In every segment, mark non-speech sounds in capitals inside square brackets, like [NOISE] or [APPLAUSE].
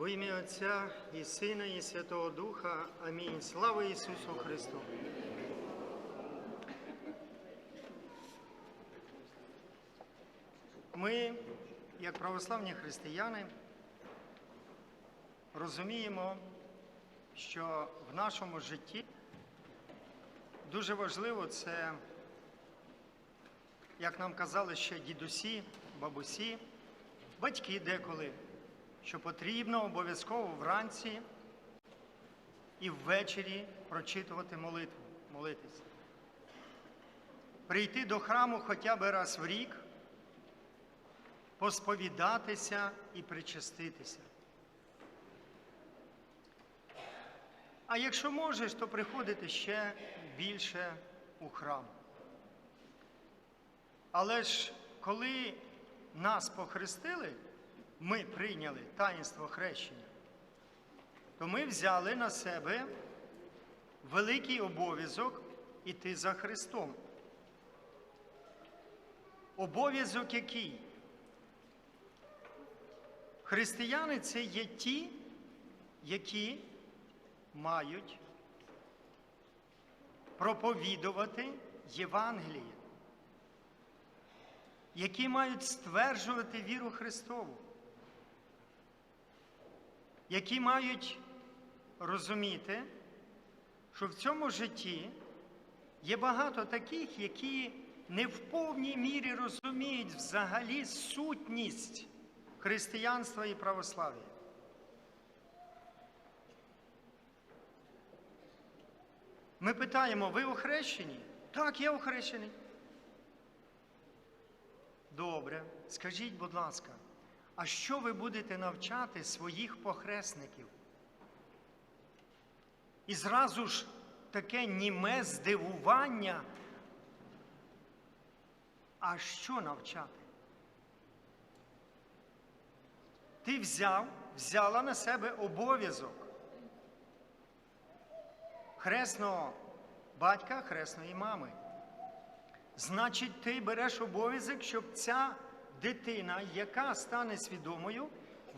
Во ім'я Отця і Сина, і Святого Духа. Амінь. Слава Ісусу Христу! Ми, як православні християни, розуміємо, що в нашому житті дуже важливо це, як нам казали ще дідусі, бабусі, батьки деколи, що потрібно обов'язково вранці і ввечері прочитувати молитву, молитися. Прийти до храму хоча б раз в рік, посповідатися і причаститися. А якщо можеш, то приходити ще більше у храм. Але ж коли нас похрестили, ми прийняли таїнство хрещення, то ми взяли на себе великий обов'язок іти за Христом. Обов'язок який? Християни це є ті, які мають проповідувати Євангеліє, які мають стверджувати віру Христову, які мають розуміти, що в цьому житті є багато таких, які не в повній мірі розуміють взагалі сутність християнства і православ'я. Ми питаємо, ви охрещені? Так, я охрещений. Добре, скажіть, будь ласка, а що ви будете навчати своїх похресників? І зразу ж таке німе здивування. А що навчати? Ти взяв, взяла на себе обов'язок хресного батька, хресної мами. Значить, ти береш обов'язок, щоб ця дитина, яка стане свідомою,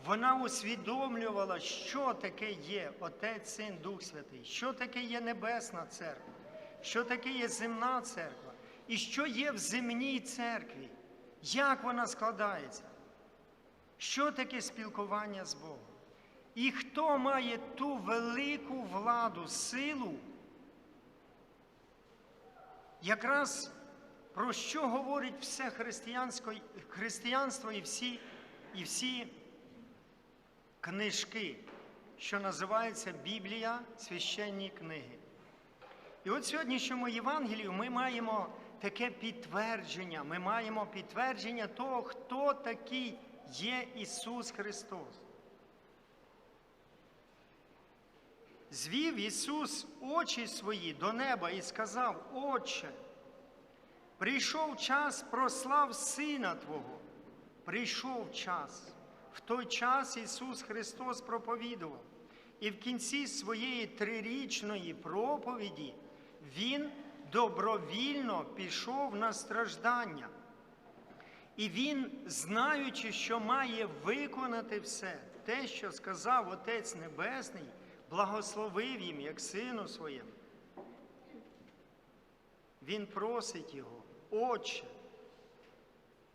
вона усвідомлювала, що таке є Отець, Син, Дух Святий, що таке є Небесна церква, що таке є земна церква, і що є в земній церкві, як вона складається, що таке спілкування з Богом. І хто має ту велику владу, силу, якраз про що говорить все християнство і всі, і всі книжки, що називаються Біблія, священні книги. І от сьогоднішньому Євангелію ми маємо таке підтвердження, ми маємо підтвердження того, хто такий є Ісус Христос. Звів Ісус очі свої до неба і сказав, Отче, прийшов час прослав Сина Твого. Прийшов час. В той час Ісус Христос проповідував. І в кінці своєї трирічної проповіді Він добровільно пішов на страждання. І Він, знаючи, що має виконати все, те, що сказав Отець Небесний, благословив їм, як сину своєму. Він просить його, Отче,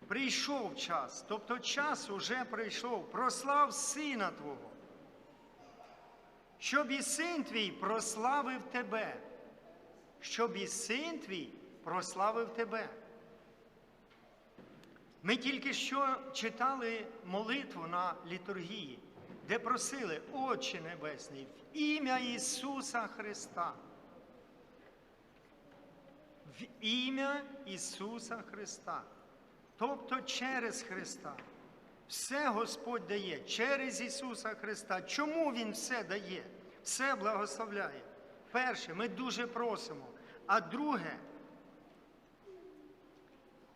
прийшов час, тобто час уже прийшов, прослав Сина Твого, щоб і син твій прославив тебе, щоб і син твій прославив тебе. Ми тільки що читали молитву на літургії, де просили, Отче Небесний, в ім'я Ісуса Христа. В ім'я Ісуса Христа. Тобто через Христа. Все Господь дає через Ісуса Христа. Чому Він все дає? Все благословляє. Перше, ми дуже просимо. А друге,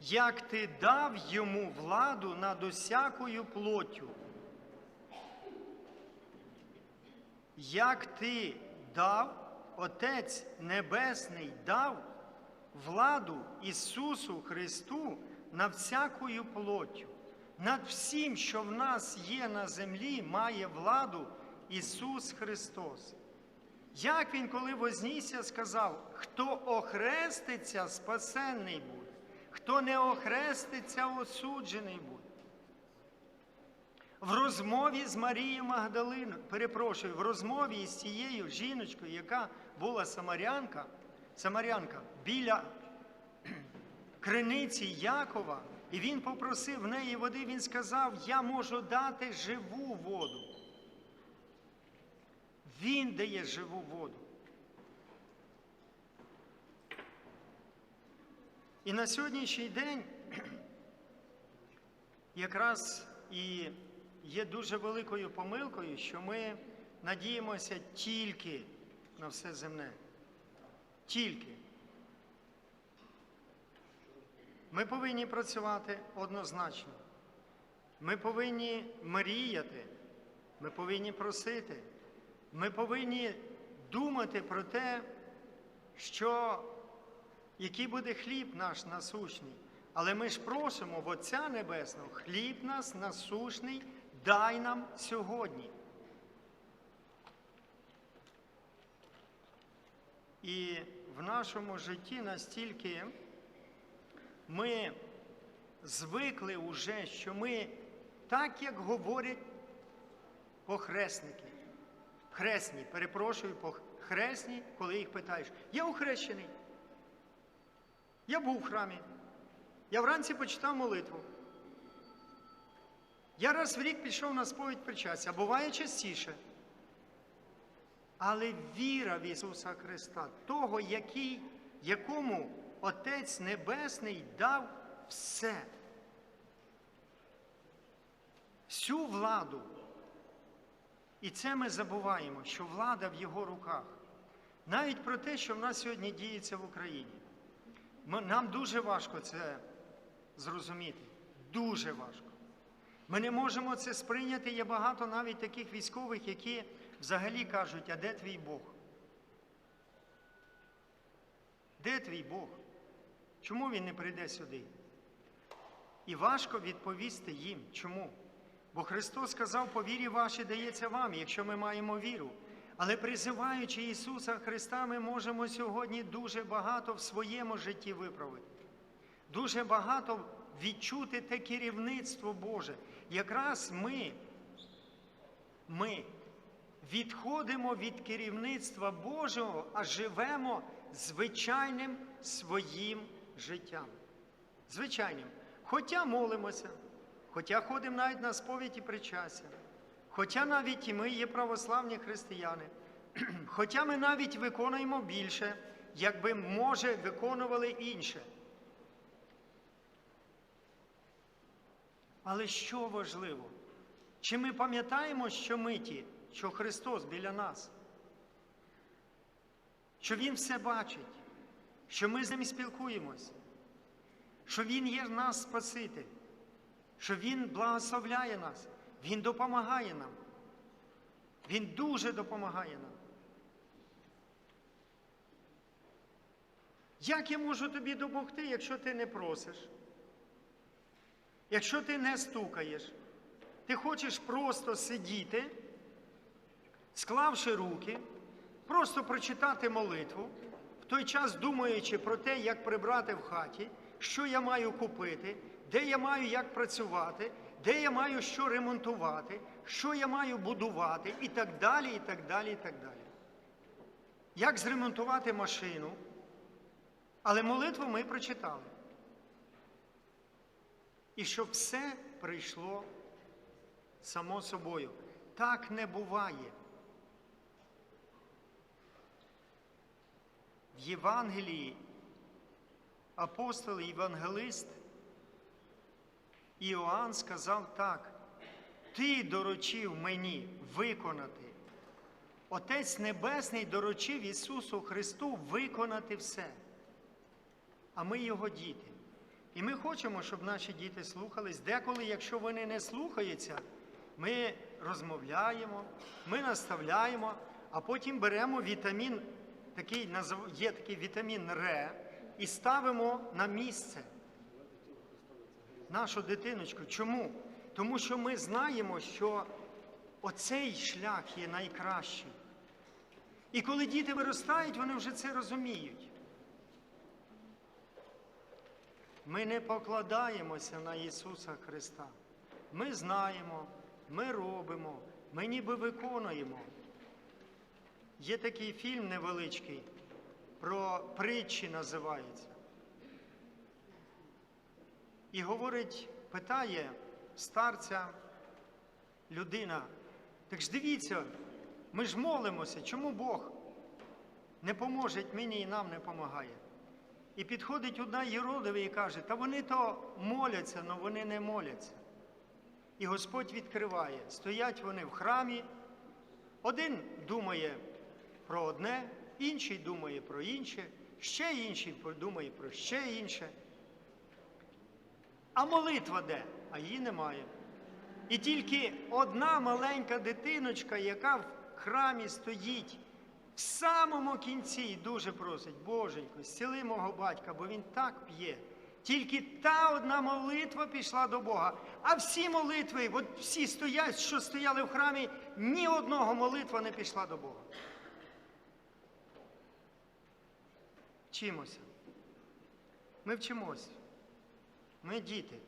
як ти дав йому владу над усякою плоттю, як ти дав, Отець Небесний дав владу Ісусу Христу на всякою плоттю. Над всім, що в нас є на землі, має владу Ісус Христос. Як Він, коли вознісся, сказав, хто охреститься, спасенний буде, хто не охреститься, осуджений буде. В розмові з Марією Магдалиною, перепрошую, в розмові з цією жіночкою, яка була самарянка, самарянка біля криниці Якова, і він попросив в неї води, він сказав: Я можу дати живу воду. Він дає живу воду. І на сьогоднішній день [CLEARS THROAT] якраз і є дуже великою помилкою, що ми надіємося тільки на все земне. Тільки. Ми повинні працювати однозначно. Ми повинні мріяти, ми повинні просити, ми повинні думати про те, що який буде хліб наш насущний. Але ми ж просимо в Отця Небесного, хліб нас насущний, дай нам сьогодні. І в нашому житті настільки ми звикли уже, що ми так, як говорять похресники, хресні, перепрошую, хресні, коли їх питаєш, я охрещений. Я був в храмі. Я вранці почитав молитву. Я раз в рік пішов на сповідь причастя, а буває частіше. Але віра в Ісуса Христа, того, який, якому Отець Небесний дав все, всю владу. І це ми забуваємо, що влада в Його руках. Навіть про те, що в нас сьогодні діється в Україні. Нам дуже важко це зрозуміти. Дуже важко. Ми не можемо це сприйняти. Є багато навіть таких військових, які взагалі кажуть, а де твій Бог? Де твій Бог? Чому він не прийде сюди? І важко відповісти їм. Чому? Бо Христос сказав, по вірі вашій дається вам, якщо ми маємо віру. Але призиваючи Ісуса Христа, ми можемо сьогодні дуже багато в своєму житті виправити. Дуже багато відчути те керівництво Боже. Якраз ми, ми відходимо від керівництва Божого, а живемо звичайним своїм життям. Звичайним. Хоча молимося, хоча ходимо навіть на сповідь і причастя. Хоча навіть і ми є православні християни, [CLEARS THROAT] хоча ми навіть виконуємо більше, якби, може, виконували інше. Але що важливо? Чи ми пам'ятаємо, що ми ті, що Христос біля нас? Що Він все бачить, що ми з ним спілкуємось, що Він є нас Спаситель, що Він благословляє нас. Він допомагає нам. Він дуже допомагає нам. Як я можу тобі допомогти, якщо ти не просиш? Якщо ти не стукаєш, ти хочеш просто сидіти, склавши руки, просто прочитати молитву, в той час думаючи про те, як прибрати в хаті, що я маю купити, де я маю як працювати, де я маю що ремонтувати, що я маю будувати, і так далі, і так далі, і так далі. Як зремонтувати машину? Але молитву ми прочитали. І щоб все прийшло само собою. Так не буває. В Євангелії апостол євангелист Іоанн сказав так, ти доручив мені виконати. Отець Небесний доручив Ісусу Христу виконати все. А ми Його діти. І ми хочемо, щоб наші діти слухались. Деколи, якщо вони не слухаються, ми розмовляємо, ми наставляємо, а потім беремо вітамін, такий, є такий вітамін Р, і ставимо на місце нашу дитиночку. Чому? Тому що ми знаємо, що оцей шлях є найкращий. І коли діти виростають, вони вже це розуміють. Ми не покладаємося на Ісуса Христа. Ми знаємо, ми робимо, ми ніби виконуємо. Є такий фільм невеличкий, про притчі називається. І говорить, питає старця людина, так ж дивіться, ми ж молимося, чому Бог не поможе мені і нам не допомагає? І підходить одна Єродова і каже, та вони то моляться, але вони не моляться. І Господь відкриває, стоять вони в храмі, один думає про одне, інший думає про інше, ще інший думає про ще інше. А молитва де? А її немає. І тільки одна маленька дитиночка, яка в храмі стоїть в самому кінці і дуже просить, Боженько, зціли мого батька, бо він так п'є. Тільки та одна молитва пішла до Бога. А всі молитви, от всі стоять, що стояли в храмі, ні одного молитва не пішла до Бога. Вчимося. Ми вчимося. Ми діти.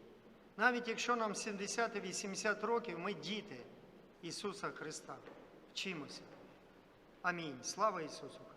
Навіть якщо нам 70 і 80 років, ми діти Ісуса Христа. Вчимося. Амінь. Слава Ісусу Христу!